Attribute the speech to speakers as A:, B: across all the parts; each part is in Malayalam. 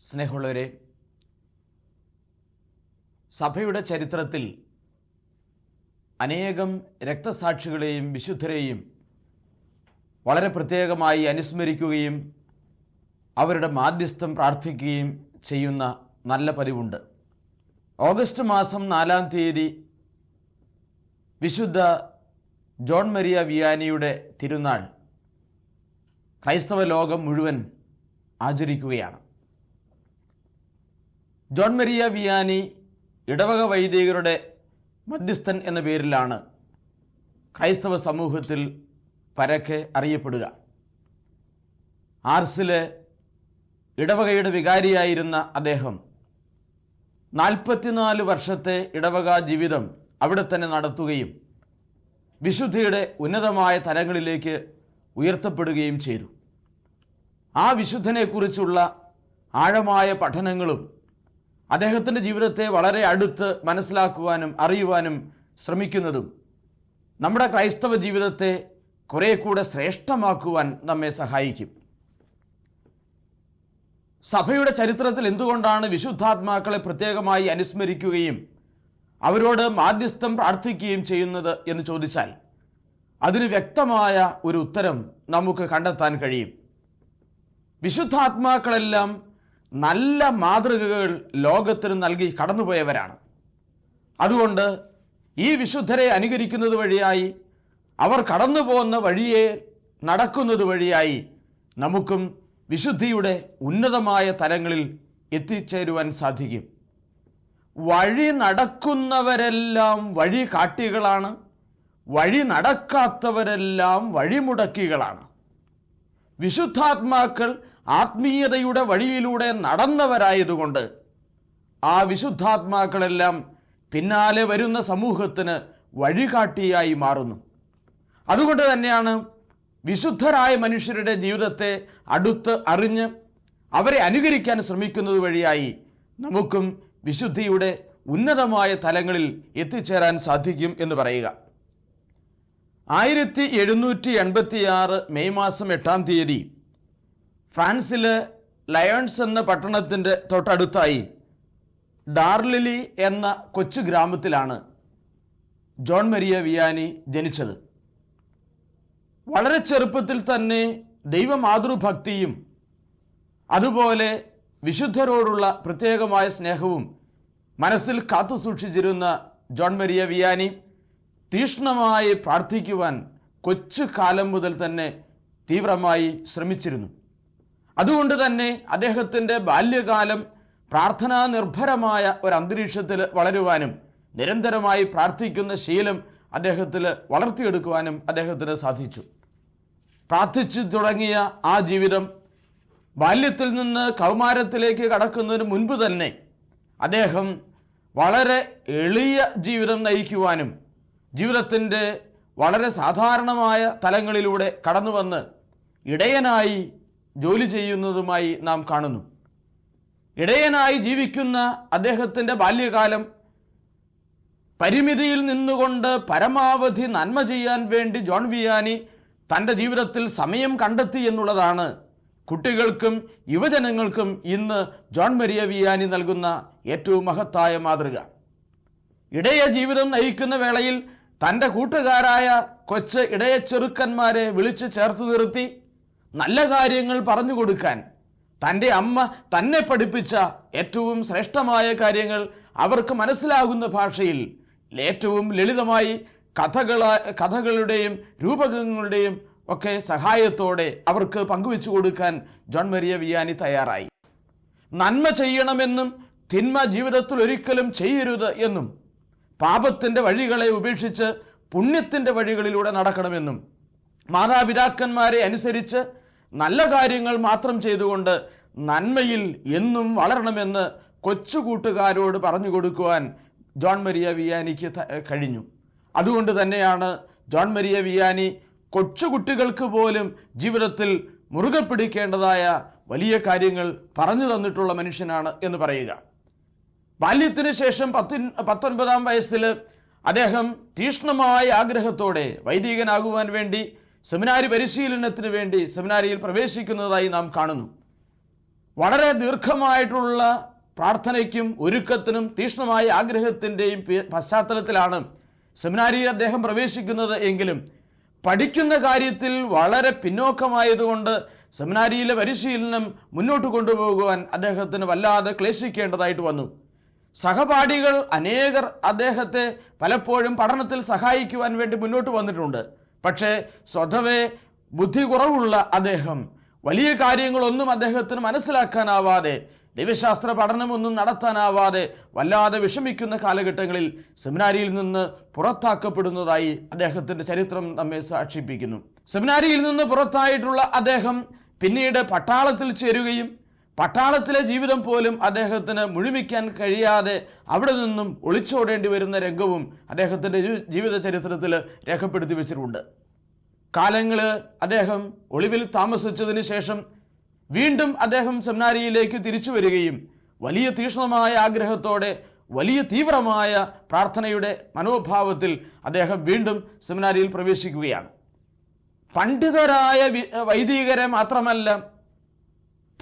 A: സ്നേഹമുള്ളവരെ സഭയുടെ ചരിത്രത്തിൽ അനേകം രക്തസാക്ഷികളെയും വിശുദ്ധരെയും വളരെ പ്രത്യേകമായി അനുസ്മരിക്കുകയും അവരുടെ മാധ്യസ്ഥം പ്രാർത്ഥിക്കുകയും ചെയ്യുന്ന നല്ല പതിവുണ്ട്. ഓഗസ്റ്റ് മാസം നാലാം തീയതി വിശുദ്ധ ജോൺ മരിയ വിയാനിയുടെ തിരുനാൾ ക്രൈസ്തവ ലോകം മുഴുവൻ ആചരിക്കുകയാണ്. ജോൺ മരിയ വിയാനി ഇടവക വൈദികരുടെ മധ്യസ്ഥൻ എന്ന പേരിലാണ് ക്രൈസ്തവ സമൂഹത്തിൽ പരക്കെ അറിയപ്പെടുക. ആർസിലെ ഇടവകയുടെ വികാരിയായിരുന്ന അദ്ദേഹം നാൽപ്പത്തിനാല് വർഷത്തെ ഇടവക ജീവിതം അവിടെ തന്നെ നടത്തുകയും വിശുദ്ധിയുടെ ഉന്നതമായ തലങ്ങളിലേക്ക് ഉയർത്തപ്പെടുകയും ചെയ്തു. ആ വിശുദ്ധനെക്കുറിച്ചുള്ള ആഴമായ പഠനങ്ങളും അദ്ദേഹത്തിന്റെ ജീവിതത്തെ വളരെ അടുത്ത് മനസ്സിലാക്കുവാനും അറിയുവാനും ശ്രമിക്കുന്നതും നമ്മുടെ ക്രൈസ്തവ ജീവിതത്തെ കുറേ കൂടെ ശ്രേഷ്ഠമാക്കുവാൻ നമ്മെ സഹായിക്കും. സഭയുടെ ചരിത്രത്തിൽ എന്തുകൊണ്ടാണ് വിശുദ്ധാത്മാക്കളെ പ്രത്യേകമായി അനുസ്മരിക്കുകയും അവരോട് മാധ്യസ്ഥം പ്രാർത്ഥിക്കുകയും ചെയ്യുന്നത് എന്ന് ചോദിച്ചാൽ അതിന് വ്യക്തമായ ഒരു ഉത്തരം നമുക്ക് കണ്ടെത്താൻ കഴിയും. വിശുദ്ധാത്മാക്കളെല്ലാം നല്ല മാതൃകകൾ ലോകത്തിന് നൽകി കടന്നുപോയവരാണ്. അതുകൊണ്ട് ഈ വിശുദ്ധരെ അനുകരിക്കുന്നത് വഴിയായി അവർ കടന്നു പോകുന്ന വഴിയെ നടക്കുന്നത് വഴിയായി നമുക്കും വിശുദ്ധിയുടെ ഉന്നതമായ തലങ്ങളിൽ എത്തിച്ചേരുവാൻ സാധിക്കും. വഴി നടക്കുന്നവരെല്ലാം വഴി കാട്ടികളാണ് വഴി നടക്കാത്തവരെല്ലാം വഴിമുടക്കികളാണ്. വിശുദ്ധാത്മാക്കൾ ആത്മീയതയുടെ വഴിയിലൂടെ നടന്നവരായതുകൊണ്ട് ആ വിശുദ്ധാത്മാക്കളെല്ലാം പിന്നാലെ വരുന്ന സമൂഹത്തിന് വഴികാട്ടിയായി മാറുന്നു. അതുകൊണ്ട് തന്നെയാണ് വിശുദ്ധരായ മനുഷ്യരുടെ ജീവിതത്തെ അടുത്ത് അറിഞ്ഞ് അവരെ അനുകരിക്കാൻ ശ്രമിക്കുന്നത് വഴിയായി നമുക്കും വിശുദ്ധിയുടെ ഉന്നതമായ തലങ്ങളിൽ എത്തിച്ചേരാൻ സാധിക്കും എന്ന് പറയുക. ആയിരത്തി എഴുന്നൂറ്റി എൺപത്തിയാറ് മെയ് മാസം എട്ടാം തീയതി ഫ്രാൻസിലെ ലയൺസ് എന്ന പട്ടണത്തിന്റെ തൊട്ടടുത്തായി ഡാർലിലി എന്ന കൊച്ചു ഗ്രാമത്തിലാണ് ജോൺ മരിയ വിയാനി ജനിച്ചത്. വളരെ ചെറുപ്പത്തിൽ തന്നെ ദൈവമാതൃഭക്തിയും അതുപോലെ വിശുദ്ധരോടുള്ള പ്രത്യേകമായ സ്നേഹവും മനസ്സിൽ കാത്തു സൂക്ഷിച്ചിരുന്ന ജോൺ മരിയ വിയാനി തീക്ഷ്ണമായി പ്രാർത്ഥിക്കുവാൻ കൊച്ചു കാലം മുതൽ തന്നെ തീവ്രമായി ശ്രമിച്ചിരുന്നു. അതുകൊണ്ട് തന്നെ അദ്ദേഹത്തിന്റെ ബാല്യകാലം പ്രാർത്ഥനാ നിർഭരമായ ഒരു അന്തരീക്ഷത്തിൽ വളരുവാനും നിരന്തരമായി പ്രാർത്ഥിക്കുന്ന ശീലം അദ്ദേഹത്തിൽ വളർത്തിയെടുക്കുവാനും അദ്ദേഹത്തിന് സാധിച്ചു. പ്രാർത്ഥിച്ചു തുടങ്ങിയ ആ ജീവിതം ബാല്യത്തിൽ നിന്ന് കൗമാരത്തിലേക്ക് കടക്കുന്നതിന് മുൻപ് തന്നെ അദ്ദേഹം വളരെ എളിയ ജീവിതം നയിക്കുവാനും ജീവിതത്തിന്റെ വളരെ സാധാരണമായ തലങ്ങളിലൂടെ കടന്നു വന്ന് ഇടയനായി ജോലി ചെയ്യുന്നതുമായി നാം കാണുന്നു. ഇടയനായി ജീവിക്കുന്ന അദ്ദേഹത്തിന്റെ ബാല്യകാലം പരിമിതിയിൽ നിന്നുകൊണ്ട് പരമാവധി നന്മ ചെയ്യാൻ വേണ്ടി ജോൺ വിയാനി തന്റെ ജീവിതത്തിൽ സമയം കണ്ടെത്തി എന്നുള്ളതാണ് കുട്ടികൾക്കും യുവജനങ്ങൾക്കും ഇന്ന് ജോൺ മരിയ വിയാനി നൽകുന്ന ഏറ്റവും മഹത്തായ മാതൃക. ഇടയ ജീവിതം നയിക്കുന്ന വേളയിൽ തന്റെ കൂട്ടുകാരായ കൊച്ച് ഇടയ ചെറുക്കന്മാരെ വിളിച്ച് ചേർത്ത് നിർത്തി നല്ല കാര്യങ്ങൾ പറഞ്ഞു കൊടുക്കാൻ തന്റെ അമ്മ തന്നെ പഠിപ്പിച്ച ഏറ്റവും ശ്രേഷ്ഠമായ കാര്യങ്ങൾ അവർക്ക് മനസ്സിലാകുന്ന ഭാഷയിൽ ഏറ്റവും ലളിതമായി കഥകള കഥകളുടെയും രൂപകങ്ങളുടെയും ഒക്കെ സഹായത്തോടെ അവർക്ക് പങ്കുവെച്ചു കൊടുക്കാൻ ജോൺ മരിയ വിയാനി തയ്യാറായി. നന്മ ചെയ്യണമെന്നും തിന്മ ജീവിതത്തിൽ ഒരിക്കലും ചെയ്യരുത് എന്നും പാപത്തിന്റെ വഴികളെ ഉപേക്ഷിച്ച് പുണ്യത്തിന്റെ വഴികളിലൂടെ നടക്കണമെന്നും മാതാപിതാക്കന്മാരെ അനുസരിച്ച് നല്ല കാര്യങ്ങൾ മാത്രം ചെയ്തുകൊണ്ട് നന്മയിൽ എന്നും വളരണമെന്ന് കൊച്ചു കൂട്ടുകാരോട് പറഞ്ഞു കൊടുക്കുവാൻ ജോൺ മരിയ വിയാനിക്ക് കഴിഞ്ഞു. അതുകൊണ്ട് തന്നെയാണ് ജോൺ മരിയ വിയാനി കൊച്ചുകുട്ടികൾക്ക് പോലും ജീവിതത്തിൽ മുറുകെ പിടിക്കേണ്ടതായ വലിയ കാര്യങ്ങൾ പറഞ്ഞു തന്നിട്ടുള്ള മനുഷ്യനാണ് എന്ന് പറയുക. ബാല്യത്തിന് ശേഷം പത്തി പത്തൊൻപതാം വയസ്സിൽ അദ്ദേഹം തീക്ഷ്ണമായ ആഗ്രഹത്തോടെ വൈദികനാകുവാൻ വേണ്ടി സെമിനാരി പരിശീലനത്തിന് വേണ്ടി സെമിനാരിയിൽ പ്രവേശിക്കുന്നതായി നാം കാണുന്നു. വളരെ ദീർഘമായിട്ടുള്ള പ്രാർത്ഥനയ്ക്കും ഒരുക്കത്തിനും തീക്ഷ്ണമായ ആഗ്രഹത്തിന്റെയും പശ്ചാത്തലത്തിലാണ് സെമിനാരിയിൽ അദ്ദേഹം പ്രവേശിക്കുന്നത് എങ്കിലും പഠിക്കുന്ന കാര്യത്തിൽ വളരെ പിന്നോക്കമായതുകൊണ്ട് സെമിനാരിയിലെ പരിശീലനം മുന്നോട്ട് കൊണ്ടുപോകുവാൻ അദ്ദേഹത്തിന് വല്ലാതെ ക്ലേശിക്കേണ്ടതായിട്ട് വന്നു. സഹപാഠികൾ അനേകർ അദ്ദേഹത്തെ പലപ്പോഴും പഠനത്തിൽ സഹായിക്കുവാൻ വേണ്ടി മുന്നോട്ട് വന്നിട്ടുണ്ട്. പക്ഷേ സ്വതവേ ബുദ്ധി കുറവുള്ള അദ്ദേഹം വലിയ കാര്യങ്ങളൊന്നും അദ്ദേഹത്തിന് മനസ്സിലാക്കാനാവാതെ ദൈവശാസ്ത്ര പഠനമൊന്നും നടത്താനാവാതെ വല്ലാതെ വിഷമിക്കുന്ന കാലഘട്ടങ്ങളിൽ സെമിനാരിയിൽ നിന്ന് പുറത്താക്കപ്പെടുന്നതായി അദ്ദേഹത്തിന്റെ ചരിത്രം നമ്മെ സാക്ഷിപ്പിക്കുന്നു. സെമിനാരിയിൽ നിന്ന് പുറത്തായിട്ടുള്ള അദ്ദേഹം പിന്നീട് പട്ടാളത്തിൽ ചേരുകയും പട്ടാളത്തിലെ ജീവിതം പോലും അദ്ദേഹത്തിന് മുഴുമിക്കാൻ കഴിയാതെ അവിടെ നിന്നും ഒളിച്ചോടേണ്ടി വരുന്ന രംഗവും അദ്ദേഹത്തിന്റെ ജീവിത ചരിത്രത്തിൽ രേഖപ്പെടുത്തി വെച്ചിട്ടുണ്ട്. കാലങ്ങൾ അദ്ദേഹം ഒളിവിൽ താമസിച്ചതിന് ശേഷം വീണ്ടും അദ്ദേഹം സെമിനാരിയിലേക്ക് തിരിച്ചു വരികയും വലിയ തീക്ഷ്ണമായ ആഗ്രഹത്തോടെ വലിയ തീവ്രമായ പ്രാർത്ഥനയുടെ മനോഭാവത്തിൽ അദ്ദേഹം വീണ്ടും സെമിനാരിയിൽ പ്രവേശിക്കുകയാണ്. പണ്ഡിതരായ വൈദികരെ മാത്രമല്ല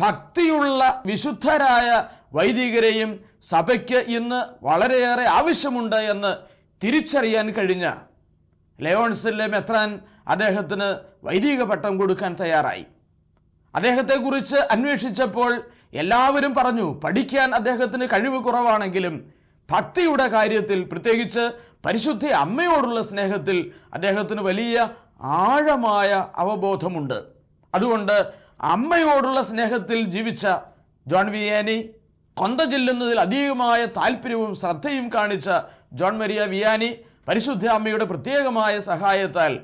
A: ഭക്തിയുള്ള വിശുദ്ധരായ വൈദികരെയും സഭയ്ക്ക് ഇന്ന് വളരെയേറെ ആവശ്യമുണ്ട് എന്ന് തിരിച്ചറിയാൻ കഴിഞ്ഞ ലയോൺസിലെ മെത്രാൻ അദ്ദേഹത്തിന് വൈദിക പട്ടം കൊടുക്കാൻ തയ്യാറായി. അദ്ദേഹത്തെക്കുറിച്ച് അന്വേഷിച്ചപ്പോൾ എല്ലാവരും പറഞ്ഞു പഠിക്കാൻ അദ്ദേഹത്തിന് കഴിവ് കുറവാണെങ്കിലും ഭക്തിയുടെ കാര്യത്തിൽ പ്രത്യേകിച്ച് പരിശുദ്ധ അമ്മയോടുള്ള സ്നേഹത്തിൽ അദ്ദേഹത്തിന് വലിയ ആഴമായ അവബോധമുണ്ട്. അതുകൊണ്ട് അമ്മയോടുള്ള സ്നേഹത്തിൽ ജീവിച്ച ജോൺ വിയാനി കൊന്ത ചെല്ലുന്നതിൽ അധികമായ താല്പര്യവും ശ്രദ്ധയും കാണിച്ച ജോൺ മരിയ വിയാനി പരിശുദ്ധ അമ്മയുടെ പ്രത്യേകമായ സഹായത്താൽ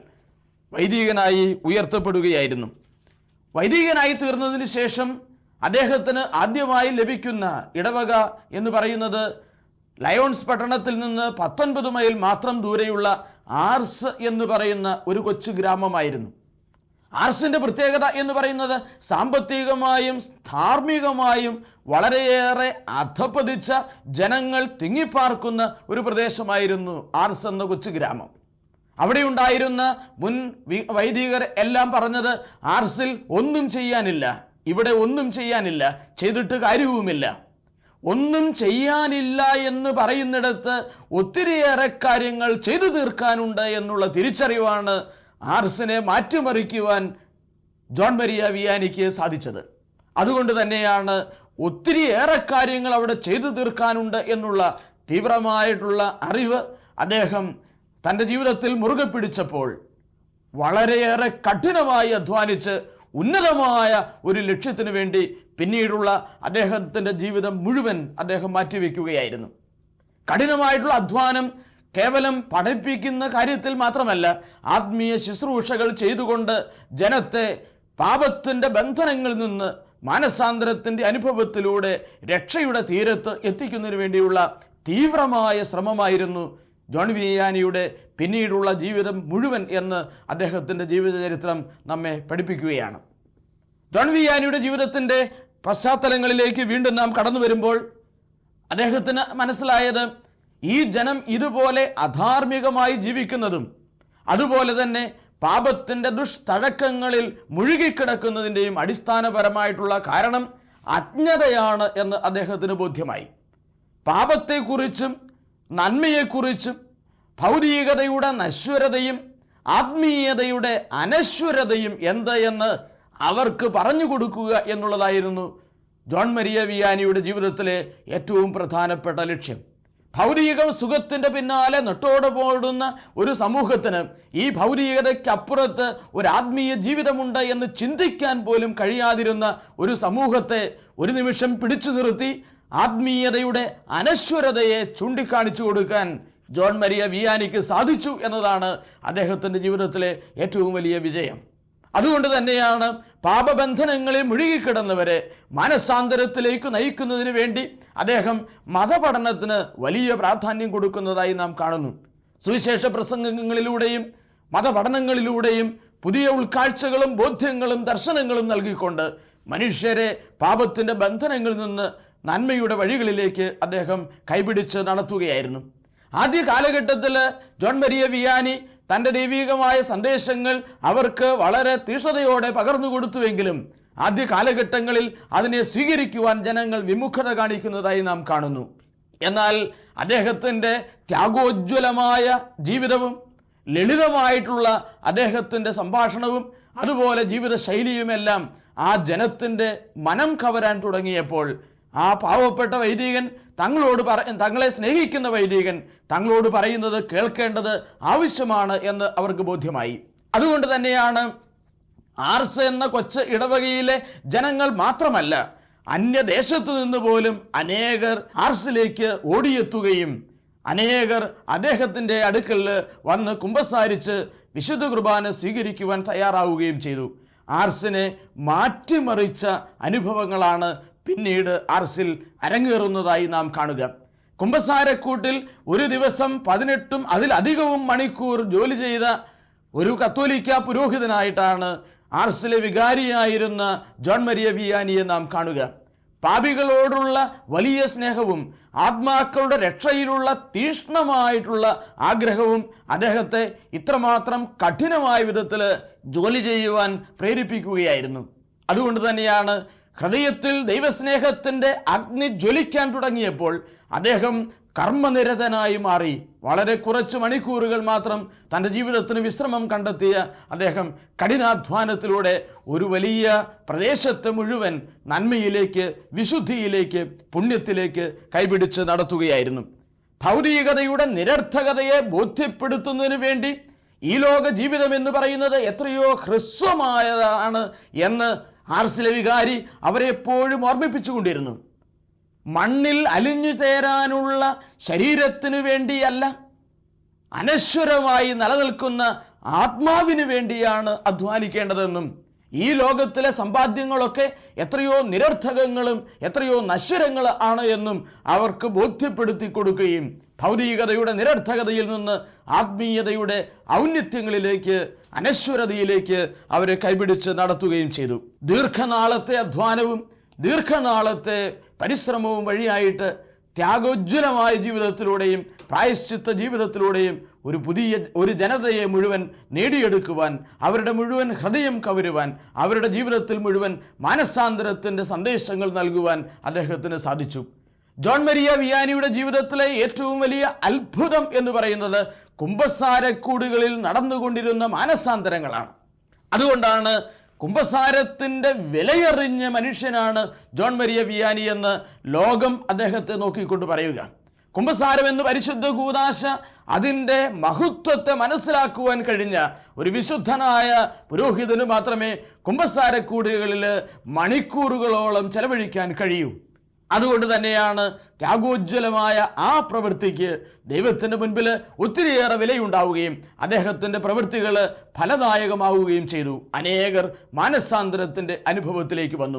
A: വൈദികനായി ഉയർത്തപ്പെടുകയായിരുന്നു. വൈദികനായി തീർന്നതിന് ശേഷം അദ്ദേഹത്തിന് ആദ്യമായി ലഭിക്കുന്ന ഇടവക എന്ന് പറയുന്നത് ലയോൺസ് പട്ടണത്തിൽ നിന്ന് പത്തൊൻപത് മൈൽ മാത്രം ദൂരെയുള്ള ആർസ് എന്ന് പറയുന്ന ഒരു കൊച്ചു ഗ്രാമമായിരുന്നു. ആർസിന്റെ പ്രത്യേകത എന്ന് പറയുന്നത് സാമ്പത്തികമായും ധാർമ്മികമായും വളരെയേറെ അധപ്പതിച്ച ജനങ്ങൾ തിങ്ങിപ്പാർക്കുന്ന ഒരു പ്രദേശമായിരുന്നു ആർസ് എന്ന കൊച്ചു ഗ്രാമം. അവിടെ ഉണ്ടായിരുന്ന മുൻ വൈദികർ എല്ലാം പറഞ്ഞത് ആർസിൽ ഒന്നും ചെയ്യാനില്ല ഇവിടെ ഒന്നും ചെയ്യാനില്ല ചെയ്തിട്ട് കാര്യവുമില്ല. ഒന്നും ചെയ്യാനില്ല എന്ന് പറയുന്നിടത്ത് ഒത്തിരിയേറെ കാര്യങ്ങൾ ചെയ്തു തീർക്കാനുണ്ട് എന്നുള്ള തിരിച്ചറിവാണ് ആർസിനെ മാറ്റിമറിക്കുവാൻ ജോൺ മരിയ വിയാനിക്ക് സാധിച്ചത്. അതുകൊണ്ട് തന്നെയാണ് ഒത്തിരിയേറെ കാര്യങ്ങൾ അവിടെ ചെയ്തു തീർക്കാനുണ്ട് എന്നുള്ള തീവ്രമായിട്ടുള്ള അറിവ് അദ്ദേഹം തന്റെ ജീവിതത്തിൽ മുറുകെ പിടിച്ചപ്പോൾ വളരെയേറെ കഠിനമായി അധ്വാനിച്ച് ഉന്നതമായ ഒരു ലക്ഷ്യത്തിന് വേണ്ടി പിന്നീടുള്ള അദ്ദേഹത്തിന്റെ ജീവിതം മുഴുവൻ അദ്ദേഹം മാറ്റിവെക്കുകയായിരുന്നു. കഠിനമായിട്ടുള്ള അധ്വാനം കേവലം പഠിപ്പിക്കുന്ന കാര്യത്തിൽ മാത്രമല്ല ആത്മീയ ശുശ്രൂഷകൾ ചെയ്തുകൊണ്ട് ജനത്തെ പാപത്തിന്റെ ബന്ധനങ്ങളിൽ നിന്ന് മാനസാന്തരത്തിന്റെ അനുഭവത്തിലൂടെ രക്ഷയുടെ തീരത്ത് എത്തിക്കുന്നതിന് വേണ്ടിയുള്ള തീവ്രമായ ശ്രമമായിരുന്നു ജോൺ വിയാനിയുടെ പിന്നീടുള്ള ജീവിതം മുഴുവൻ എന്ന് അദ്ദേഹത്തിന്റെ ജീവിതചരിത്രം നമ്മെ പഠിപ്പിക്കുകയാണ്. ജോൺ വിയാനിയുടെ ജീവിതത്തിന്റെ പശ്ചാത്തലങ്ങളിലേക്ക് വീണ്ടും നാം കടന്നു വരുമ്പോൾ അദ്ദേഹത്തിന് മനസ്സിലായത് ഈ ജനം ഇതുപോലെ അധാർമികമായി ജീവിക്കുന്നതും അതുപോലെ തന്നെ പാപത്തിന്റെ ദുഷ്തഴക്കങ്ങളിൽ മുഴുകിക്കിടക്കുന്നതിന്റെയും അടിസ്ഥാനപരമായിട്ടുള്ള കാരണം അജ്ഞതയാണ് എന്ന് അദ്ദേഹത്തിന് ബോധ്യമായി. പാപത്തെക്കുറിച്ചും നന്മയെക്കുറിച്ചും ഭൗതികതയുടെ നശ്വരതയും ആത്മീയതയുടെ അനശ്വരതയും എന്ത് എന്ന് അവർക്ക് പറഞ്ഞു കൊടുക്കുക എന്നുള്ളതായിരുന്നു ജോൺ മരിയ വിയാനിയുടെ ജീവിതത്തിലെ ഏറ്റവും പ്രധാനപ്പെട്ട ലക്ഷ്യം. ഭൗതിക സുഖത്തിന്റെ പിന്നാലെ നെട്ടോടെ പോടുന്ന ഒരു സമൂഹത്തിന് ഈ ഭൗതികതയ്ക്കപ്പുറത്ത് ഒരു ആത്മീയ ജീവിതമുണ്ട് എന്ന് ചിന്തിക്കാൻ പോലും കഴിയാതിരുന്ന ഒരു സമൂഹത്തെ ഒരു നിമിഷം പിടിച്ചു നിർത്തി ആത്മീയതയുടെ അനശ്വരതയെ ചൂണ്ടിക്കാണിച്ചു കൊടുക്കാൻ ജോൺ മരിയ വിയാനിക്ക് സാധിച്ചു എന്നതാണ് അദ്ദേഹത്തിന്റെ ജീവിതത്തിലെ ഏറ്റവും വലിയ വിജയം. അതുകൊണ്ട് തന്നെയാണ് പാപബന്ധനങ്ങളെ മുഴുകിക്കിടന്നവരെ മനസാന്തരത്തിലേക്ക് നയിക്കുന്നതിന് വേണ്ടി അദ്ദേഹം മതപഠനത്തിന് വലിയ പ്രാധാന്യം കൊടുക്കുന്നതായി നാം കാണുന്നു. സുവിശേഷ പ്രസംഗങ്ങളിലൂടെയും മതപഠനങ്ങളിലൂടെയും പുതിയ ഉൾക്കാഴ്ചകളും ബോധ്യങ്ങളും ദർശനങ്ങളും നൽകിക്കൊണ്ട് മനുഷ്യരെ പാപത്തിന്റെ ബന്ധനങ്ങളിൽ നിന്ന് നന്മയുടെ വഴികളിലേക്ക് അദ്ദേഹം കൈപിടിച്ച് നടത്തുകയായിരുന്നു. ആദ്യ കാലഘട്ടത്തിൽ ജോൺ മരിയ വിയാനി തന്റെ ദൈവികമായ സന്ദേശങ്ങൾ അവർക്ക് വളരെ തീഷ്ണതയോടെ പകർന്നു കൊടുത്തുവെങ്കിലും ആദ്യ കാലഘട്ടങ്ങളിൽ അതിനെ സ്വീകരിക്കുവാൻ ജനങ്ങൾ വിമുഖത കാണിക്കുന്നതായി നാം കാണുന്നു. എന്നാൽ അദ്ദേഹത്തിന്റെ ത്യാഗോജ്വലമായ ജീവിതവും ലളിതമായിട്ടുള്ള അദ്ദേഹത്തിന്റെ സംഭാഷണവും അതുപോലെ ജീവിത ശൈലിയുമെല്ലാം ആ ജനത്തിന്റെ മനം കവരാൻ തുടങ്ങിയപ്പോൾ ആ പാവപ്പെട്ട വൈദികൻ തങ്ങളോട് പറ തങ്ങളെ സ്നേഹിക്കുന്ന വൈദികൻ തങ്ങളോട് പറയുന്നത് കേൾക്കേണ്ടത് ആവശ്യമാണ് എന്ന് അവർക്ക് ബോധ്യമായി. അതുകൊണ്ട് തന്നെയാണ് ആർസ് എന്ന കൊച്ച് ഇടവകയിലെ ജനങ്ങൾ മാത്രമല്ല അന്യദേശത്തു നിന്ന് പോലും അനേകർ ആർസിലേക്ക് ഓടിയെത്തുകയും അനേകർ അദ്ദേഹത്തിന്റെ അടുക്കൽ വന്ന് കുമ്പസാരിച്ച് വിശുദ്ധ കുർബാന സ്വീകരിക്കുവാൻ തയ്യാറാവുകയും ചെയ്തു. ആർസിനെ മാറ്റിമറിച്ച അനുഭവങ്ങളാണ് പിന്നീട് അറസിൽ അരങ്ങേറുന്നതായി നാം കാണുക. കുമ്പസാരക്കൂട്ടിൽ ഒരു ദിവസം പതിനെട്ടും അതിലധികവും മണിക്കൂർ ജോലി ചെയ്ത ഒരു കത്തോലിക്ക പുരോഹിതനായിട്ടാണ് ആർസിലെ വികാരിയായിരുന്ന ജോൺ മരിയ വിയാനിയെ നാം കാണുക. പാപികളോടുള്ള വലിയ സ്നേഹവും ആത്മാക്കളുടെ രക്ഷയിലുള്ള തീഷ്ണമായിട്ടുള്ള ആഗ്രഹവും അദ്ദേഹത്തെ ഇത്രമാത്രം കഠിനമായ വിധത്തിൽ ജോലി ചെയ്യുവാൻ പ്രേരിപ്പിക്കുകയായിരുന്നു. അതുകൊണ്ട് തന്നെയാണ് ഹൃദയത്തിൽ ദൈവസ്നേഹത്തിന്റെ അഗ്നി ജ്വലിക്കാൻ തുടങ്ങിയപ്പോൾ അദ്ദേഹം കർമ്മനിരതനായി മാറി. വളരെ കുറച്ച് മണിക്കൂറുകൾ മാത്രം തന്റെ ജീവിതത്തിന് വിശ്രമം കണ്ടെത്തിയ അദ്ദേഹം കഠിനാധ്വാനത്തിലൂടെ ഒരു വലിയ പ്രദേശത്ത് മുഴുവൻ നന്മയിലേക്ക് വിശുദ്ധിയിലേക്ക് പുണ്യത്തിലേക്ക് കൈപിടിച്ച് നടത്തുകയായിരുന്നു. ഭൗതികതയുടെ നിരർത്ഥകതയെ ബോധ്യപ്പെടുത്തുന്നതിന് വേണ്ടി ഈ ലോക ജീവിതം എന്ന് പറയുന്നത് എത്രയോ ഹ്രസ്വമായതാണ് എന്ന് ആർസിലെ വികാരി അവരെ എപ്പോഴും ഓർമ്മിപ്പിച്ചുകൊണ്ടിരുന്നു. മണ്ണിൽ അലിഞ്ഞു ചേരാനുള്ള ശരീരത്തിനു വേണ്ടിയല്ല അനശ്വരമായി നിലനിൽക്കുന്ന ആത്മാവിന് വേണ്ടിയാണ് അധ്വാനിക്കേണ്ടതെന്നും ഈ ലോകത്തിലെ സമ്പാദ്യങ്ങളൊക്കെ എത്രയോ നിരർത്ഥകങ്ങളും എത്രയോ നശ്വരങ്ങൾ ആണ് എന്നും അവർക്ക് ബോധ്യപ്പെടുത്തി കൊടുക്കുകയും ഭൗതികതയുടെ നിരർത്ഥകതയിൽ നിന്ന് ആത്മീയതയുടെ ഔന്നത്യങ്ങളിലേക്ക് അനശ്വരതയിലേക്ക് അവരെ കൈപിടിച്ച് നടത്തുകയും ചെയ്തു. ദീർഘനാളത്തെ അധ്വാനവും ദീർഘനാളത്തെ പരിശ്രമവും വഴിയായിട്ട് ത്യാഗോജ്വലമായ ജീവിതത്തിലൂടെയും പ്രായശ്ചിത്ത ജീവിതത്തിലൂടെയും ഒരു പുതിയ ഒരു ജനതയെ മുഴുവൻ നേടിയെടുക്കുവാൻ അവരുടെ മുഴുവൻ ഹൃദയം കവരുവാൻ അവരുടെ ജീവിതത്തിൽ മുഴുവൻ മാനസാന്തരത്തിന്റെ സന്ദേശങ്ങൾ നൽകുവാൻ അദ്ദേഹത്തിന് സാധിച്ചു. ജോൺ മരിയ വിയാനിയുടെ ജീവിതത്തിലെ ഏറ്റവും വലിയ അത്ഭുതം എന്ന് പറയുന്നത് കുംഭസാരക്കൂടുകളിൽ നടന്നുകൊണ്ടിരുന്ന മാനസാന്തരങ്ങളാണ്. അതുകൊണ്ടാണ് കുംഭസാരത്തിന്റെ വിലയറിഞ്ഞ മനുഷ്യനാണ് ജോൺ മരിയ വിയാനി എന്ന് ലോകം അദ്ദേഹത്തെ നോക്കിക്കൊണ്ട് പറയുക. കുംഭസാരം എന്ന് പരിശുദ്ധ കൂതാശ അതിന്റെ മഹത്വത്തെ മനസ്സിലാക്കുവാൻ കഴിഞ്ഞ ഒരു വിശുദ്ധനായ പുരോഹിതന് മാത്രമേ കുംഭസാരക്കൂടുകളിൽ മണിക്കൂറുകളോളം ചെലവഴിക്കാൻ കഴിയൂ. അതുകൊണ്ട് തന്നെയാണ് ത്യാഗോജ്വലമായ ആ പ്രവൃത്തിക്ക് ദൈവത്തിന്റെ മുൻപിൽ ഒത്തിരിയേറെ വിലയുണ്ടാവുകയും അദ്ദേഹത്തിന്റെ പ്രവൃത്തികൾ ഫലദായകമാവുകയും ചെയ്തു. അനേകർ മാനസാന്തരത്തിന്റെ അനുഭവത്തിലേക്ക് വന്നു.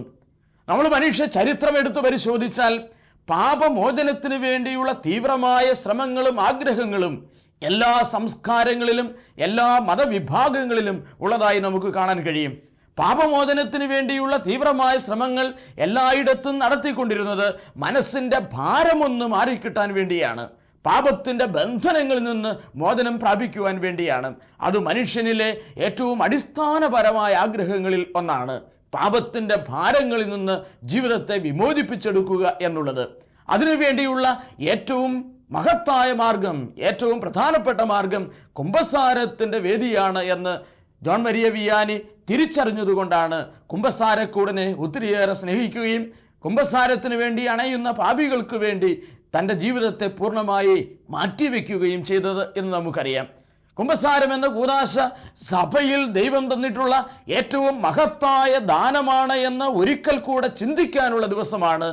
A: നമ്മൾ മനുഷ്യ ചരിത്രം എടുത്തു പരിശോധിച്ചാൽ പാപമോചനത്തിന് വേണ്ടിയുള്ള തീവ്രമായ ശ്രമങ്ങളും ആഗ്രഹങ്ങളും എല്ലാ സംസ്കാരങ്ങളിലും എല്ലാ മതവിഭാഗങ്ങളിലും ഉള്ളതായി നമുക്ക് കാണാൻ കഴിയും. പാപമോചനത്തിന് വേണ്ടിയുള്ള തീവ്രമായ ശ്രമങ്ങൾ എല്ലായിടത്തും നടത്തിക്കൊണ്ടിരുന്നത് മനസ്സിന്റെ ഭാരമൊന്ന് മാറിക്കിട്ടാൻ വേണ്ടിയാണ്. പാപത്തിന്റെ ബന്ധനങ്ങളിൽ നിന്ന് മോചനം പ്രാപിക്കുവാൻ വേണ്ടിയാണ്. അത് മനുഷ്യനിലെ ഏറ്റവും അടിസ്ഥാനപരമായ ആഗ്രഹങ്ങളിൽ ഒന്നാണ്. പാപത്തിന്റെ ഭാരങ്ങളിൽ നിന്ന് ജീവിതത്തെ വിമോചിപ്പിച്ചെടുക്കുക എന്നുള്ളത്. അതിനുവേണ്ടിയുള്ള ഏറ്റവും മഹത്തായ മാർഗം ഏറ്റവും പ്രധാനപ്പെട്ട മാർഗം കുംഭസാരത്തിന്റെ വേദിയാണ് എന്ന് ജോൺ മരിയ വിയാനി തിരിച്ചറിഞ്ഞതുകൊണ്ടാണ് കുംഭസാരക്കൂടനെ ഒത്തിരിയേറെ സ്നേഹിക്കുകയും കുംഭസാരത്തിന് വേണ്ടി അണയുന്ന പാപികൾക്ക് വേണ്ടി തന്റെ ജീവിതത്തെ പൂർണമായി മാറ്റിവെക്കുകയും ചെയ്തത് എന്ന് നമുക്കറിയാം. കുംഭസാരം എന്ന കൂതാശ സഭയിൽ ദൈവം തന്നിട്ടുള്ള ഏറ്റവും മഹത്തായ ദാനമാണ് എന്ന് ഒരിക്കൽ കൂടെ ചിന്തിക്കാനുള്ള ദിവസമാണ്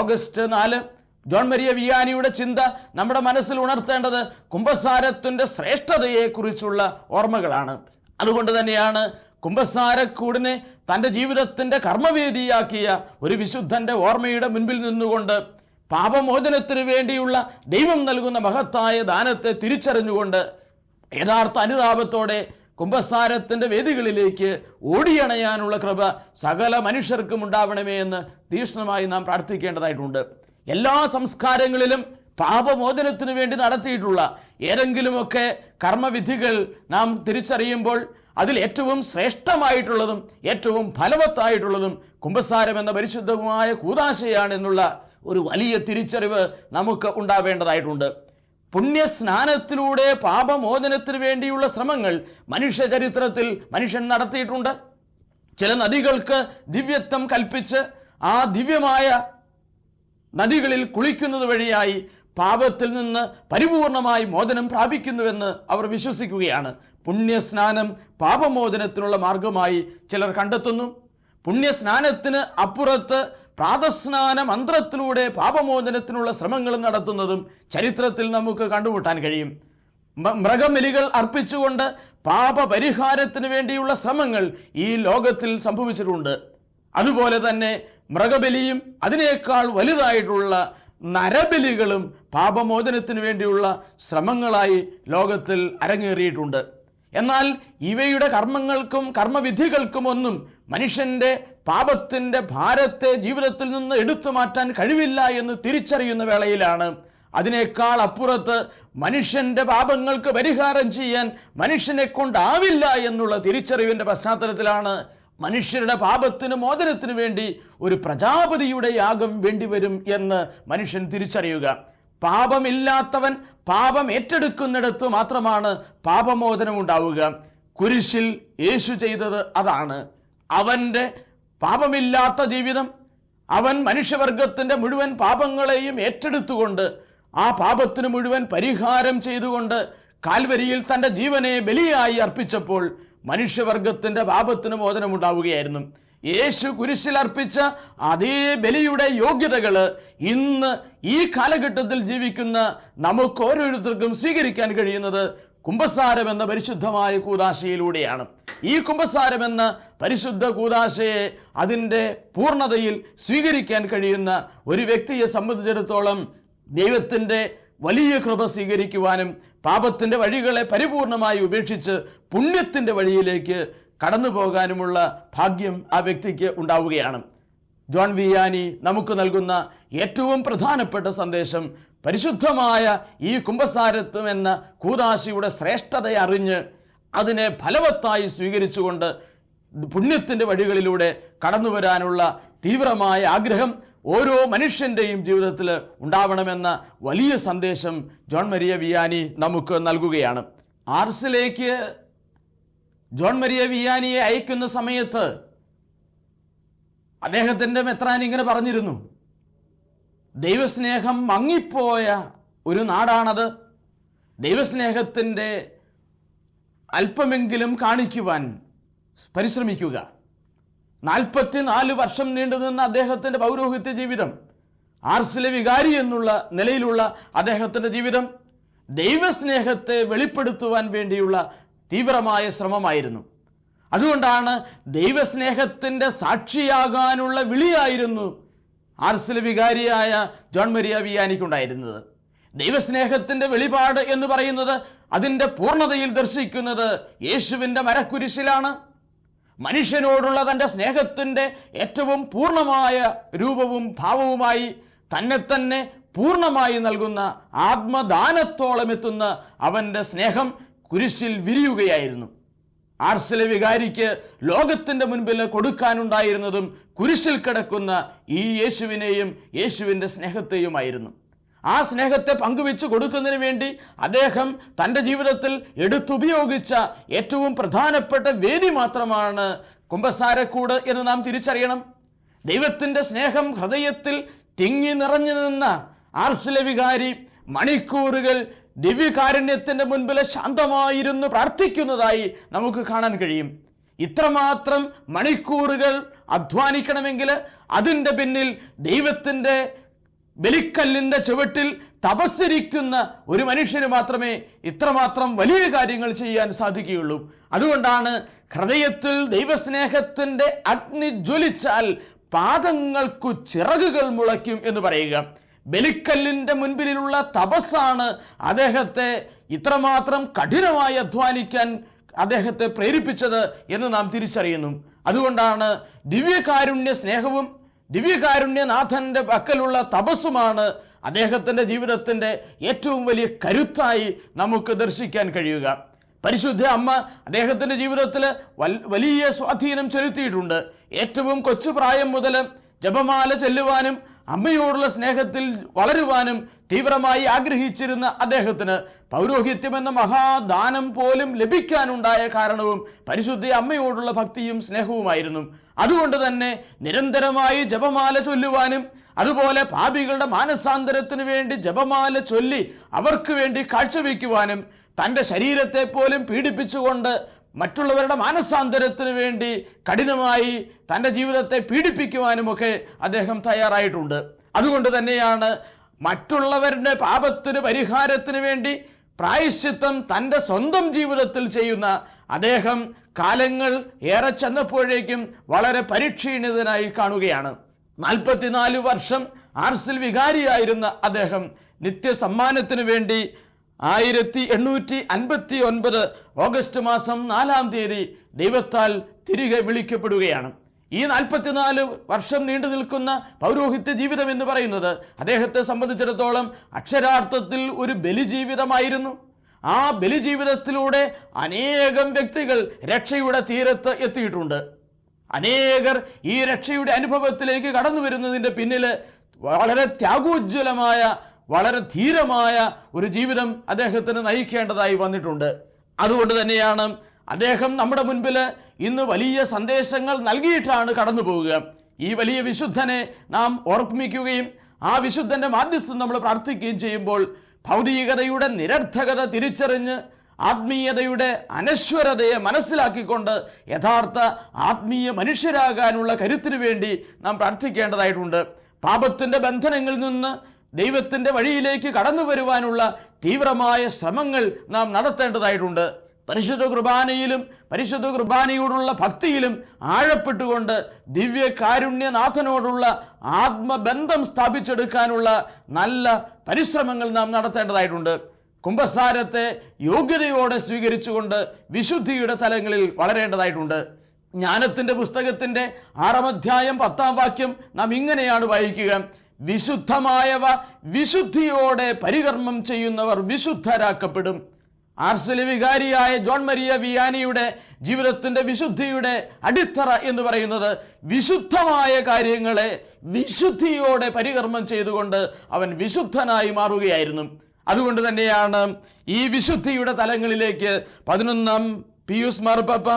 A: ഓഗസ്റ്റ് നാല്. ജോൺ മരിയ വിയാനിയുടെ ചിന്ത നമ്മുടെ മനസ്സിൽ ഉണർത്തേണ്ടത് കുംഭസാരത്തിന്റെ ശ്രേഷ്ഠതയെക്കുറിച്ചുള്ള ഓർമ്മകളാണ്. അതുകൊണ്ട് തന്നെയാണ് കുംഭസാരക്കൂടിനെ തന്റെ ജീവിതത്തിന്റെ കർമ്മവേദിയാക്കിയ ഒരു വിശുദ്ധന്റെ ഓർമ്മയുടെ മുൻപിൽ നിന്നുകൊണ്ട് പാപമോചനത്തിനു വേണ്ടിയുള്ള ദൈവം നൽകുന്ന മഹത്തായ ദാനത്തെ തിരിച്ചറിഞ്ഞുകൊണ്ട് യഥാർത്ഥ അനുതാപത്തോടെ കുംഭസാരത്തിന്റെ വേദികളിലേക്ക് ഓടിയണയാനുള്ള കൃപ സകല മനുഷ്യർക്കും ഉണ്ടാവണമേ എന്ന് തീക്ഷ്ണമായി നാം പ്രാർത്ഥിക്കേണ്ടതായിട്ടുണ്ട്. എല്ലാ സംസ്കാരങ്ങളിലും പാപമോചനത്തിന് വേണ്ടി നടത്തിയിട്ടുള്ള ഏതെങ്കിലുമൊക്കെ കർമ്മവിധികൾ നാം തിരിച്ചറിയുമ്പോൾ അതിൽ ഏറ്റവും ശ്രേഷ്ഠമായിട്ടുള്ളതും ഏറ്റവും ഫലവത്തായിട്ടുള്ളതും കുംഭസാരം എന്ന പരിശുദ്ധമായ കൂതാശയാണ് എന്നുള്ള ഒരു വലിയ തിരിച്ചറിവ് നമുക്ക് ഉണ്ടാവേണ്ടതായിട്ടുണ്ട്. പുണ്യസ്നാനത്തിലൂടെ പാപമോചനത്തിന് വേണ്ടിയുള്ള ശ്രമങ്ങൾ മനുഷ്യ ചരിത്രത്തിൽ മനുഷ്യൻ നടത്തിയിട്ടുണ്ട്. ചില നദികൾക്ക് ദിവ്യത്വം കൽപ്പിച്ച് ആ ദിവ്യമായ നദികളിൽ കുളിക്കുന്നത് വഴിയായി പാപത്തിൽ നിന്ന് പരിപൂർണമായി മോചനം പ്രാപിക്കുന്നുവെന്ന് അവർ വിശ്വസിക്കുകയാണ്. പുണ്യസ്നാനം പാപമോചനത്തിനുള്ള മാർഗമായി ചിലർ കണ്ടെത്തുന്നു. പുണ്യസ്നാനത്തിന് അപ്പുറത്ത് പ്രാതസ്നാന മന്ത്രത്തിലൂടെ പാപമോചനത്തിനുള്ള ശ്രമങ്ങൾ നടത്തുന്നതും ചരിത്രത്തിൽ നമുക്ക് കണ്ടുമുട്ടാൻ കഴിയും. മൃഗബലികൾ അർപ്പിച്ചുകൊണ്ട് പാപപരിഹാരത്തിന് വേണ്ടിയുള്ള ശ്രമങ്ങൾ ഈ ലോകത്തിൽ സംഭവിച്ചിട്ടുണ്ട്. അതുപോലെ തന്നെ മൃഗബലിയും അതിനേക്കാൾ വലുതായിട്ടുള്ള നരബലികളും പാപമോചനത്തിന് വേണ്ടിയുള്ള ശ്രമങ്ങളായി ലോകത്തിൽ അരങ്ങേറിയിട്ടുണ്ട്. എന്നാൽ ഇവയുടെ കർമ്മങ്ങൾക്കും കർമ്മവിധികൾക്കും ഒന്നും മനുഷ്യന്റെ പാപത്തിന്റെ ഭാരത്തെ ജീവിതത്തിൽ നിന്ന് എടുത്തു മാറ്റാൻ കഴിവില്ല എന്ന് തിരിച്ചറിയുന്ന വേളയിലാണ്. അതിനേക്കാൾ അപ്പുറത്ത് മനുഷ്യന്റെ പാപങ്ങൾക്ക് പരിഹാരം ചെയ്യാൻ മനുഷ്യനെ കൊണ്ടാവില്ല എന്നുള്ള തിരിച്ചറിവിന്റെ പശ്ചാത്തലത്തിലാണ് മനുഷ്യരുടെ പാപത്തിന് മോചനത്തിന് വേണ്ടി ഒരു പ്രജാപതിയുടെ യാഗം വേണ്ടിവരും എന്ന് മനുഷ്യൻ തിരിച്ചറിയുക. പാപമില്ലാത്തവൻ പാപം ഏറ്റെടുക്കുന്നിടത്ത് മാത്രമാണ് പാപമോചനം ഉണ്ടാവുക. കുരിശിൽ യേശു ചെയ്തത് അതാണ്. അവന്റെ പാപമില്ലാത്ത ജീവിതം അവൻ മനുഷ്യവർഗത്തിന്റെ മുഴുവൻ പാപങ്ങളെയും ഏറ്റെടുത്തുകൊണ്ട് ആ പാപത്തിന് മുഴുവൻ പരിഹാരം ചെയ്തുകൊണ്ട് കാൽവരിയിൽ തന്റെ ജീവനെ ബലിയായി അർപ്പിച്ചപ്പോൾ മനുഷ്യവർഗത്തിന്റെ പാപത്തിന് മോചനമുണ്ടാവുകയായിരുന്നു. യേശു കുരിശിൽ അർപ്പിച്ച അതേ ബലിയുടെ യോഗ്യതകൾ ഇന്ന് ഈ കാലഘട്ടത്തിൽ ജീവിക്കുന്ന നമുക്ക് ഓരോരുത്തർക്കും സ്വീകരിക്കാൻ കഴിയുന്നത് കുംഭസാരം എന്ന പരിശുദ്ധമായ കൂതാശയിലൂടെയാണ്. ഈ കുംഭസാരം എന്ന പരിശുദ്ധ കൂതാശയെ അതിന്റെ പൂർണതയിൽ സ്വീകരിക്കാൻ കഴിയുന്ന ഒരു വ്യക്തിയെ സംബന്ധിച്ചിടത്തോളം ദൈവത്തിന്റെ വലിയ കൃപ സ്വീകരിക്കുവാനും പാപത്തിന്റെ വഴികളെ പരിപൂർണമായി ഉപേക്ഷിച്ച് പുണ്യത്തിന്റെ വഴിയിലേക്ക് കടന്നു പോകാനുമുള്ള ഭാഗ്യം ആ വ്യക്തിക്ക് ഉണ്ടാവുകയാണ്. ജോൺ വിയാനി നമുക്ക് നൽകുന്ന ഏറ്റവും പ്രധാനപ്പെട്ട സന്ദേശം പരിശുദ്ധമായ ഈ കുംഭസാരത്വം എന്ന കൂതാശിയുടെ ശ്രേഷ്ഠതയെ അറിഞ്ഞ് അതിനെ ഫലവത്തായി സ്വീകരിച്ചുകൊണ്ട് പുണ്യത്തിന്റെ വഴികളിലൂടെ കടന്നു വരാനുള്ള തീവ്രമായ ആഗ്രഹം ഓരോ മനുഷ്യന്റെയും ജീവിതത്തിൽ ഉണ്ടാവണമെന്ന വലിയ സന്ദേശം ജോൺ മരിയ വിയാനി നമുക്ക് നൽകുകയാണ്. ആർസിലേക്ക് ജോൺ മരിയ വിയാനിയെ അയക്കുന്ന സമയത്ത് അദ്ദേഹത്തിന്റെ മെത്രാൻ ഇങ്ങനെ പറഞ്ഞിരുന്നു. ദൈവസ്നേഹം മങ്ങിപ്പോയ ഒരു നാടാണത്. ദൈവസ്നേഹത്തിന്റെ അല്പമെങ്കിലും കാണിക്കുവാൻ പരിശ്രമിക്കുക. നാൽപ്പത്തിനാല് വർഷം നീണ്ടുനിന്ന അദ്ദേഹത്തിന്റെ പൗരോഹിത്യ ജീവിതം ആർസിലെ വികാരി എന്നുള്ള നിലയിലുള്ള അദ്ദേഹത്തിന്റെ ജീവിതം ദൈവസ്നേഹത്തെ വെളിപ്പെടുത്തുവാൻ വേണ്ടിയുള്ള തീവ്രമായ ശ്രമമായിരുന്നു. അതുകൊണ്ടാണ് ദൈവസ്നേഹത്തിന്റെ സാക്ഷിയാകാനുള്ള വിളിയായിരുന്നു ആർസിൽ വികാരിയായ ജോൺ മരിയ വിയാനിക്കുണ്ടായിരുന്നത്. ദൈവസ്നേഹത്തിന്റെ വെളിപാട് എന്ന് പറയുന്നത് അതിന്റെ പൂർണതയിൽ ദർശിക്കുന്നത് യേശുവിന്റെ മരക്കുരിശിലാണ്. മനുഷ്യനോടുള്ള തന്റെ സ്നേഹത്തിന്റെ ഏറ്റവും പൂർണമായ രൂപവും ഭാവവുമായി തന്നെ തന്നെ പൂർണമായി നൽകുന്ന ആത്മദാനത്തോളം എത്തുന്ന അവന്റെ സ്നേഹം കുരിശിൽ വിരിയുകയായിരുന്നു. ആർസിലെ വികാരിക്ക് ലോകത്തിന്റെ മുൻപിൽ കൊടുക്കാനുണ്ടായിരുന്നതും കുരിശിൽ കിടക്കുന്ന ഈ യേശുവിനെയും യേശുവിന്റെ സ്നേഹത്തെയുമായിരുന്നു. ആ സ്നേഹത്തെ പങ്കുവെച്ച് കൊടുക്കുന്നതിന് വേണ്ടി അദ്ദേഹം തന്റെ ജീവിതത്തിൽ എടുത്തുപയോഗിച്ച ഏറ്റവും പ്രധാനപ്പെട്ട വേദി മാത്രമാണ് കുംഭസാരക്കൂട് എന്ന് നാം തിരിച്ചറിയണം. ദൈവത്തിന്റെ സ്നേഹം ഹൃദയത്തിൽ തിങ്ങി നിറഞ്ഞു നിന്ന ആർസിലെ വികാരി മണിക്കൂറുകൾ ദിവ്യകാരുണ്യത്തിന്റെ മുൻപിൽ ശാന്തമായിരുന്നു പ്രാർത്ഥിക്കുന്നതായി നമുക്ക് കാണാൻ കഴിയും. ഇത്രമാത്രം മണിക്കൂറുകൾ അധ്വാനിക്കണമെങ്കിൽ അതിന്റെ പിന്നിൽ ദൈവത്തിന്റെ ബലിക്കല്ലിന്റെ ചുവട്ടിൽ തപസ്സരിക്കുന്ന ഒരു മനുഷ്യന് മാത്രമേ ഇത്രമാത്രം വലിയ കാര്യങ്ങൾ ചെയ്യാൻ സാധിക്കുകയുള്ളൂ. അതുകൊണ്ടാണ് ഹൃദയത്തിൽ ദൈവസ്നേഹത്തിന്റെ അഗ്നി ജ്വലിച്ചാൽ പാദങ്ങൾക്കു ചിറകുകൾ മുളയ്ക്കും എന്ന് പറയുക. ബലിക്കല്ലിന്റെ മുൻപിലുള്ള തപസ്സാണ് അദ്ദേഹത്തെ ഇത്രമാത്രം കഠിനമായി അധ്വാനിക്കാൻ അദ്ദേഹത്തെ പ്രേരിപ്പിച്ചത് എന്ന് നാം തിരിച്ചറിയുന്നു. അതുകൊണ്ടാണ് ദിവ്യകാരുണ്യ സ്നേഹവും ദിവ്യകാരുണ്യനാഥന്റെ പക്കലുള്ള തപസ്സുമാണ് അദ്ദേഹത്തിന്റെ ജീവിതത്തിന്റെ ഏറ്റവും വലിയ കരുത്തായി നമുക്ക് ദർശിക്കാൻ കഴിയുക. പരിശുദ്ധ അമ്മ അദ്ദേഹത്തിന്റെ ജീവിതത്തിൽ വലിയ സ്വാധീനം ചെലുത്തിയിട്ടുണ്ട്. ഏറ്റവും കൊച്ചു പ്രായം മുതൽ ജപമാല ചെല്ലുവാനും അമ്മയോടുള്ള സ്നേഹത്തിൽ വളരുവാനും തീവ്രമായി ആഗ്രഹിച്ചിരുന്ന അദ്ദേഹത്തിന് പൗരോഹിത്യം എന്ന മഹാദാനം പോലും ലഭിക്കാനുണ്ടായ കാരണവും പരിശുദ്ധ അമ്മയോടുള്ള ഭക്തിയും സ്നേഹവുമായിരുന്നു. അതുകൊണ്ട് തന്നെ നിരന്തരമായി ജപമാല ചൊല്ലുവാനും അതുപോലെ പാപികളുടെ മാനസാന്തരത്തിന് വേണ്ടി ജപമാല ചൊല്ലി അവർക്ക് വേണ്ടി കാഴ്ചവെക്കുവാനും തന്റെ ശരീരത്തെ പോലും പീഡിപ്പിച്ചുകൊണ്ട് മറ്റുള്ളവരുടെ മാനസാന്തരത്തിന് വേണ്ടി കഠിനമായി തന്റെ ജീവിതത്തെ പീഡിപ്പിക്കുവാനുമൊക്കെ അദ്ദേഹം തയ്യാറായിട്ടുണ്ട്. അതുകൊണ്ട് തന്നെയാണ് മറ്റുള്ളവരുടെ പാപത്തിന് പരിഹാരത്തിന് വേണ്ടി പ്രായശ്ചിത്തം തന്റെ സ്വന്തം ജീവിതത്തിൽ ചെയ്യുന്ന അദ്ദേഹം കാലങ്ങൾ ഏറെ ചെന്നപ്പോഴേക്കും വളരെ പരിക്ഷീണിതനായി കാണുകയാണ്. നാൽപ്പത്തിനാല് വർഷം ആർസിൽ വികാരിയായിരുന്ന അദ്ദേഹം നിത്യസമ്മാനത്തിന് വേണ്ടി ആയിരത്തി എണ്ണൂറ്റി അൻപത്തി ഒൻപത് ഓഗസ്റ്റ് മാസം നാലാം തീയതി ദൈവത്താൽ തിരികെ വിളിക്കപ്പെടുകയാണ്. ഈ നാൽപ്പത്തിനാല് വർഷം നീണ്ടു നിൽക്കുന്ന പൗരോഹിത്യ ജീവിതം എന്ന് പറയുന്നത് അദ്ദേഹത്തെ സംബന്ധിച്ചിടത്തോളം അക്ഷരാർത്ഥത്തിൽ ഒരു ബലിജീവിതമായിരുന്നു. ആ ബലിജീവിതത്തിലൂടെ അനേകം വ്യക്തികൾ രക്ഷയുടെ തീരത്ത് എത്തിയിട്ടുണ്ട്. അനേകർ ഈ രക്ഷയുടെ അനുഭവത്തിലേക്ക് കടന്നു വരുന്നതിന്റെ പിന്നിൽ വളരെ ത്യാഗോജ്വലമായ വളരെ ധീരമായ ഒരു ജീവിതം അദ്ദേഹത്തിന് നയിക്കേണ്ടതായി വന്നിട്ടുണ്ട്. അതുകൊണ്ട് തന്നെയാണ് അദ്ദേഹം നമ്മുടെ മുൻപിൽ ഇന്ന് വലിയ സന്ദേശങ്ങൾ നൽകിയിട്ടാണ് കടന്നു പോവുക. ഈ വലിയ വിശുദ്ധനെ നാം ഓർമ്മിക്കുകയും ആ വിശുദ്ധന്റെ മാധ്യസ്ഥം നമ്മൾ പ്രാർത്ഥിക്കുകയും ചെയ്യുമ്പോൾ ഭൗതികതയുടെ നിരർത്ഥകത തിരിച്ചറിഞ്ഞ് ആത്മീയതയുടെ അനശ്വരതയെ മനസ്സിലാക്കിക്കൊണ്ട് യഥാർത്ഥ ആത്മീയ മനുഷ്യരാകാനുള്ള കരുത്തിനു വേണ്ടി നാം പ്രാർത്ഥിക്കേണ്ടതായിട്ടുണ്ട്. പാപത്തിന്റെ ബന്ധനങ്ങളിൽ നിന്ന് ദൈവത്തിന്റെ വഴിയിലേക്ക് കടന്നു വരുവാനുള്ള തീവ്രമായ ശ്രമങ്ങൾ നാം നടത്തേണ്ടതായിട്ടുണ്ട്. പരിശുദ്ധ കുർബാനയിലും പരിശുദ്ധ കുർബാനയോടുള്ള ഭക്തിയിലും ആഴപ്പെട്ടുകൊണ്ട് ദിവ്യ കാരുണ്യനാഥനോടുള്ള ആത്മബന്ധം സ്ഥാപിച്ചെടുക്കാനുള്ള നല്ല പരിശ്രമങ്ങൾ നാം നടത്തേണ്ടതായിട്ടുണ്ട്. കുംഭസാരത്തെ യോഗ്യതയോടെ സ്വീകരിച്ചുകൊണ്ട് വിശുദ്ധിയുടെ തലങ്ങളിൽ വളരേണ്ടതായിട്ടുണ്ട്. ജ്ഞാനത്തിന്റെ പുസ്തകത്തിന്റെ ആറാം അധ്യായം പത്താം വാക്യം നാം ഇങ്ങനെയാണ് വായിക്കുക. വിശുദ്ധമായവ വിശുദ്ധിയോടെ പരികർമ്മം ചെയ്യുന്നവർ വിശുദ്ധരാക്കപ്പെടും. ആർസലി വികാരിയായ ജോൺ മരിയ വിയാനിയുടെ ജീവിതത്തിന്റെ വിശുദ്ധിയുടെ അടിത്തറ എന്ന് പറയുന്നത് വിശുദ്ധമായ കാര്യങ്ങളെ വിശുദ്ധിയോടെ പരികർമ്മം ചെയ്തുകൊണ്ട് അവൻ വിശുദ്ധനായി മാറുകയായിരുന്നു. അതുകൊണ്ട് തന്നെയാണ് ഈ വിശുദ്ധിയുടെ തലങ്ങളിലേക്ക് പതിനൊന്നാം പിയൂസ് മാർപ്പാപ്പ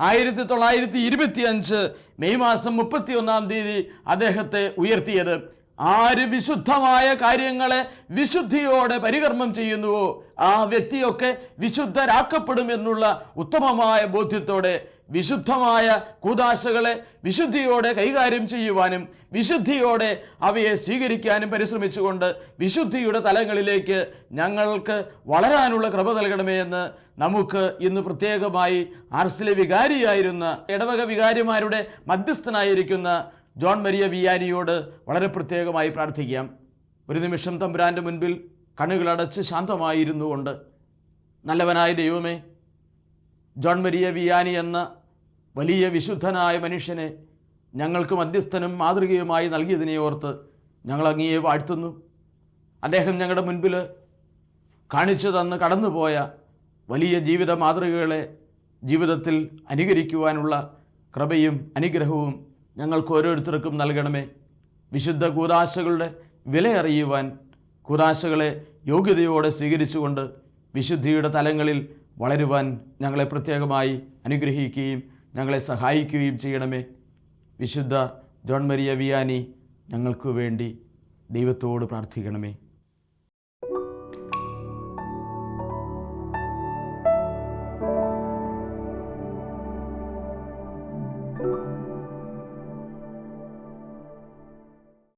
A: ആയിരത്തി തൊള്ളായിരത്തി ഇരുപത്തി അഞ്ച് മെയ് മാസം മുപ്പത്തി ഒന്നാം തീയതി അദ്ദേഹത്തെ ഉയർത്തിയത്. ആര് വിശുദ്ധമായ കാര്യങ്ങളെ വിശുദ്ധിയോടെ പരികർമ്മം ചെയ്യുന്നുവോ ആ വ്യക്തിയൊക്കെ വിശുദ്ധരാക്കപ്പെടും എന്നുള്ള ഉത്തമമായ ബോധ്യത്തോടെ വിശുദ്ധമായ കൂതാശകളെ വിശുദ്ധിയോടെ കൈകാര്യം ചെയ്യുവാനും വിശുദ്ധിയോടെ അവയെ സ്വീകരിക്കാനും പരിശ്രമിച്ചുകൊണ്ട് വിശുദ്ധിയുടെ തലങ്ങളിലേക്ക് ഞങ്ങൾക്ക് വളരാനുള്ള കൃപ നൽകണമേ എന്ന് നമുക്ക് ഇന്ന് പ്രത്യേകമായി ആർസിലെ വികാരിയായിരുന്ന ഇടവക വികാരിമാരുടെ മധ്യസ്ഥനായിരിക്കുന്ന ജോൺ മരിയ വിയാനിയോട് വളരെ പ്രത്യേകമായി പ്രാർത്ഥിക്കാം. ഒരു നിമിഷം തമ്പുരാന്റെ മുൻപിൽ കണ്ണുകളടച്ച് ശാന്തമായിരുന്നു കൊണ്ട് നല്ലവനായ ദൈവമേ ജോൺ മരിയ വിയാനി എന്ന വലിയ വിശുദ്ധനായ മനുഷ്യനെ ഞങ്ങൾക്ക് മധ്യസ്ഥനും മാതൃകയുമായി നൽകിയതിനെ ഓർത്ത് ഞങ്ങൾ അങ്ങയെ വാഴ്ത്തുന്നു. അദ്ദേഹം ഞങ്ങളുടെ മുൻപിൽ കാണിച്ചു തന്ന് കടന്നുപോയ വലിയ ജീവിത മാതൃകകളെ ജീവിതത്തിൽ അനുകരിക്കുവാനുള്ള കൃപയും അനുഗ്രഹവും ഞങ്ങൾക്ക് ഓരോരുത്തർക്കും നൽകണമേ. വിശുദ്ധ കൂതാശകളുടെ വില അറിയുവാൻ കൂതാശകളെ യോഗ്യതയോടെ സ്വീകരിച്ചുകൊണ്ട് വിശുദ്ധിയുടെ തലങ്ങളിൽ വളരുവാൻ ഞങ്ങളെ പ്രത്യേകമായി അനുഗ്രഹിക്കുകയും ഞങ്ങളെ സഹായിക്കുകയും ചെയ്യണമേ. വിശുദ്ധ ജോൺ മരിയ വിയാനി ഞങ്ങൾക്ക് വേണ്ടി ദൈവത്തോട് പ്രാർത്ഥിക്കണമേ.